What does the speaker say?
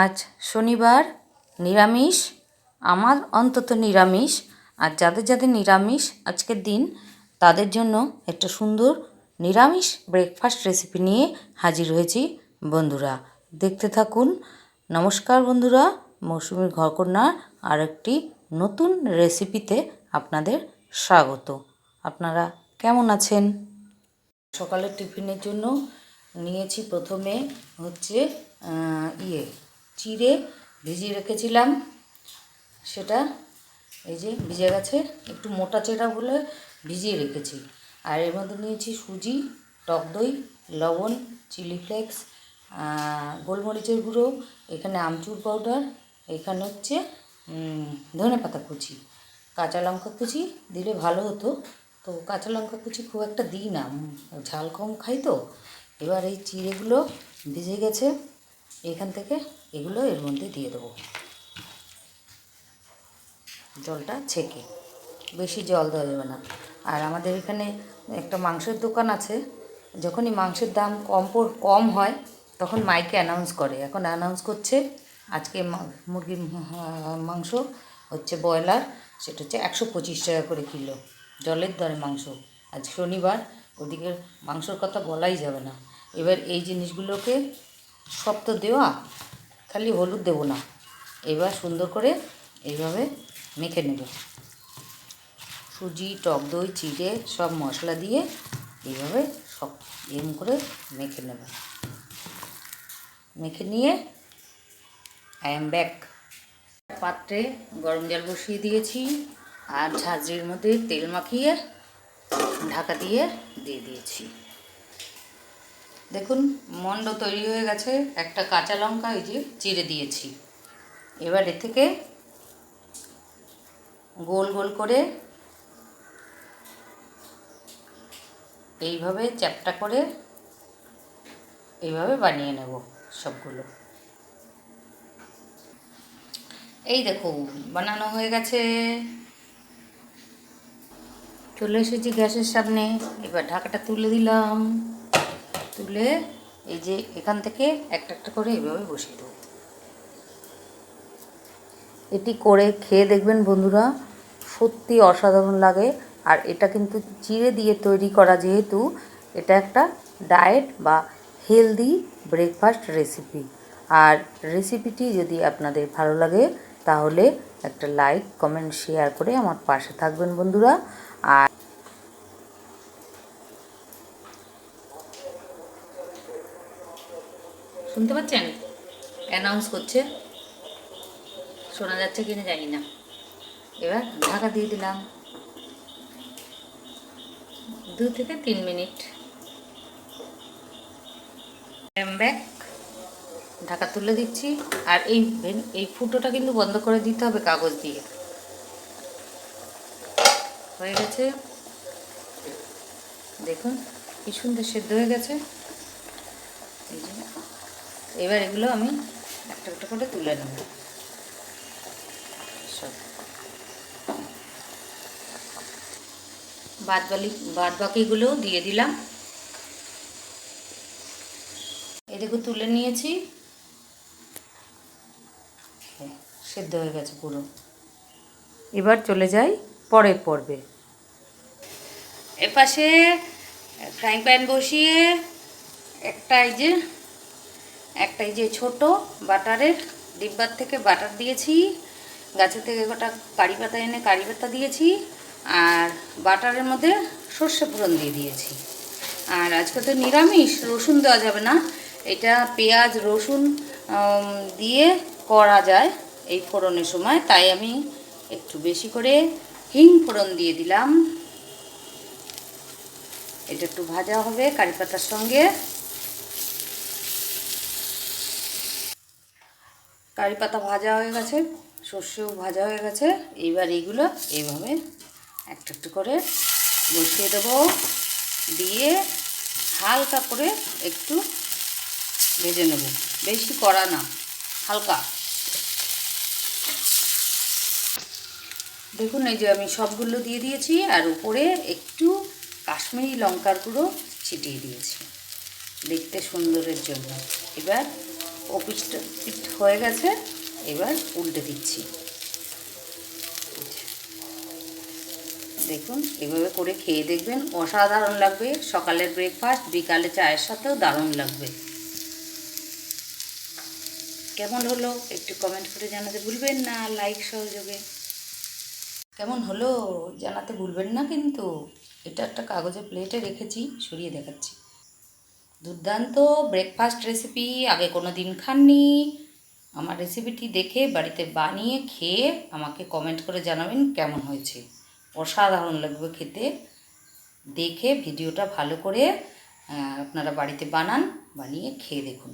আজ শনিবার, নিরামিষ, আমার অন্তত নিরামিষ। আর যাদের যাদের নিরামিষ, আজকের দিন, তাদের জন্য একটা সুন্দর নিরামিষ ব্রেকফাস্ট রেসিপি নিয়ে হাজির হয়েছি বন্ধুরা। দেখতে থাকুন। নমস্কার বন্ধুরা, মৌসুমীর ঘরকন্যার আরেকটি নতুন রেসিপিতে আপনাদের স্বাগত। আপনারা কেমন আছেন? সকালের টিফিনের জন্য নিয়েছি প্রথমে হচ্ছে ইয়ে চিড়ে ভিজিয়ে রেখেছিলাম। সেটা এই যে ভিজে গেছে, একটু মোটা চেরা বলে ভিজিয়ে রেখেছি। আর এর মধ্যে নিয়েছি সুজি, টক দই, লবণ, চিলি ফ্লেক্স গোলমরিচের গুঁড়ো, এখানে আমচুর পাউডার, এখানে হচ্ছে ধনে পাতা কুচি, কাঁচা লঙ্কা কুচি দিলে ভালো হতো। তো কাঁচা লঙ্কা কুচি খুব একটা দিই না ঝাল কম খাই তো। এবার এই চিড়েগুলো ভিজে গেছে, এখান থেকে এগুলো এর মধ্যে দিয়ে দেবো। জলটা ছেঁকে। বেশি জল দেওয়া যাবে না। আর আমাদের এখানে একটা মাংসের দোকান আছে। যখনই মাংসের দাম কম কম হয়, তখন মাইকে অ্যানাউন্স করে। এখন অ্যানাউন্স করছে, আজকে মুরগির মাংস হচ্ছে ব্রয়লার, সেটা হচ্ছে একশো পঁচিশ টাকা করে কিলো। জলের দরে মাংস। আজ শনিবার, ওদিকে মাংসর কথা বলাই যাবে না। এবার এই জিনিসগুলোকে তো দেওয়া খালি হলুদ দেবো না। এবার সুন্দর করে এইভাবে মেখে নেব। সুজি, টক দই, চিড়ে সব মশলা দিয়ে এইভাবে সব এম করে মেখে নেব। মেখে নিয়ে আই এম ব্যাক পাত্রে গরম জল বসিয়ে দিয়েছি আর ঝাঁঝরির মধ্যে তেল মাখিয়ে ঢাকা দিয়ে দিয়ে দিয়েছি। দেখুন, মন্ড তৈরি হয়ে গেছে, একটা কাঁচা লঙ্কা এই যে চিড়ে দিয়েছি। এবার এ থেকে গোল গোল করে এইভাবে চ্যাপটা করে এইভাবে বানিয়ে নেব সবগুলো। এই দেখো, বানানো হয়ে গেছে। চলে এসেছি গ্যাসের সামনে, এবার ঢাকাটা তুলে দিলাম। তুলে এই যে এখান থেকে একটা একটা করে এইভাবে বসিয়ে দেবো। এটি করে খেয়ে দেখবেন বন্ধুরা, সত্যি অসাধারণ লাগে। আর এটা কিন্তু চিড়ে দিয়ে তৈরি করা যেহেতু, এটা একটা ডায়েট বা হেলদি ব্রেকফাস্ট রেসিপি। আর রেসিপিটি যদি আপনাদের ভালো লাগে, তাহলে একটা লাইক, কমেন্ট, শেয়ার করে আমার পাশে থাকবেন বন্ধুরা। আর শুনতে পাচ্ছেন? অ্যানাউন্স করছে। শোনা যাচ্ছে কিনা জানি না। এবার ঢাকা দিয়ে দিলাম। দু থেকে তিন মিনিট। ব্যাক ঢাকা তুলে দিচ্ছি। আর এই এই ফুটোটা কিন্তু বন্ধ করে দিতে হবে কাগজ দিয়ে। হয়ে গেছে। দেখুন, কি সুন্দর সেদ্ধ হয়ে গেছে। এই এবার এগুলো আমি একটা একটা করে তুলে নেব। সব। বাদ বাদ দিয়ে দিলাম। এই দেখো তুলে নিয়েছি। সেদ্ধ হয়ে গেছে পুরো। এবার চলে যাই পরের পর্বে। এপাশে ফ্রাইং প্যান বসিয়ে একটা এই যে একটা এই যে ছোট বাটারের ডিব্বার থেকে বাটার দিয়েছি গাছের থেকে গোটা কারি পাতা এনে কারি পাতা দিয়েছি, আর বাটারের মধ্যে সর্ষে ফোড়ন দিয়ে দিয়েছি। আর আজকে তো নিরামিষ, রসুন দেওয়া যাবে না। এটা পেঁয়াজ, রসুন দিয়ে করা যায় এই ফোড়নের সময়। তাই আমি একটু বেশি করে হিং ফোড়ন দিয়ে দিলাম। এটা একটু ভাজা হবে কারি পাতার সঙ্গে। কারি পাতা ভাজা হয়ে গেছে, সর্ষেও ভাজা হয়ে গেছে। এইবার এইগুলো এইভাবে একটা একটু করে বসিয়ে দেবো। দিয়ে হালকা করে একটু ভেজে নেব। বেশি কড়া না, হালকা। দেখুন, এই যে আমি সবগুলো দিয়ে দিয়েছি, আর উপরে একটু কাশ্মীরি লঙ্কার গুঁড়ো ছিটিয়ে দিয়েছি। দেখতে সুন্দরের জন্য। এবার ও পিঠটা পিঠ হয়ে গেছে, এবার উল্টে দিচ্ছি। দেখুন, এভাবে করে খেয়ে দেখবেন অসাধারণ লাগবে। সকালের ব্রেকফাস্ট বিকালে চায়ের সাথেও দারুণ লাগবে। কেমন হলো? একটু কমেন্ট করে জানাতে ভুলবেন না লাইক সহযোগে। কেমন হলো? জানাতে ভুলবেন না কিন্তু। এটা একটা কাগজের প্লেটে রেখেছি, সরিয়ে দেখাচ্ছি। দুর্দান্ত ব্রেকফাস্ট রেসিপি আগে কোনো দিন খাননি। আমার রেসিপিটি দেখে বাড়িতে বানিয়ে খেয়ে আমাকে কমেন্ট করে জানাবেন কেমন হয়েছে। অসাধারণ লাগবে খেতে। দেখে ভিডিওটা ভালো করে আপনারা বাড়িতে বানান, বানিয়ে খেয়ে দেখুন।